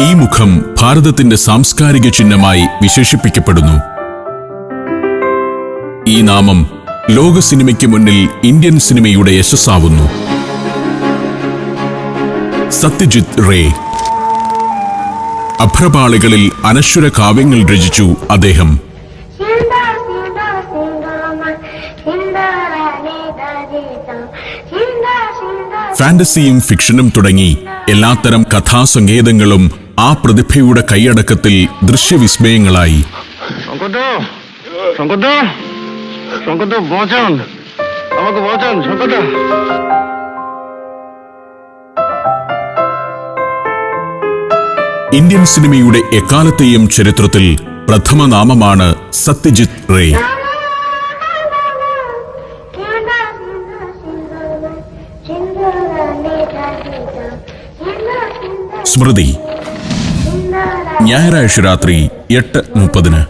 ഈ മുഖം ഭാരതത്തിന്റെ സാംസ്കാരിക ചിഹ്നമായി വിശേഷിപ്പിക്കപ്പെടുന്നു. ഈ നാമം ലോക സിനിമയ്ക്ക് മുന്നിൽ ഇന്ത്യൻ സിനിമയുടെ യശസ്സാവുന്നു. സത്യജിത് റേ. അഭ്രപാളികളിൽ അനശ്വര കാവ്യങ്ങൾ രചിച്ചു അദ്ദേഹം. ഫാന്റസിയും ഫിക്ഷനും തുടങ്ങി എല്ലാത്തരം കഥാസങ്കേതങ്ങളും ആ പ്രതിഭയുടെ കൈയടക്കത്തിൽ ദൃശ്യവിസ്മയങ്ങളായി. ഇന്ത്യൻ സിനിമയുടെ എക്കാലത്തെയും ചരിത്രത്തിൽ പ്രഥമ നാമമാണ് സത്യജിത് റേ. സ്മൃതി. ഞായറാഴ്ച രാത്രി എട്ട് മുപ്പതിന്.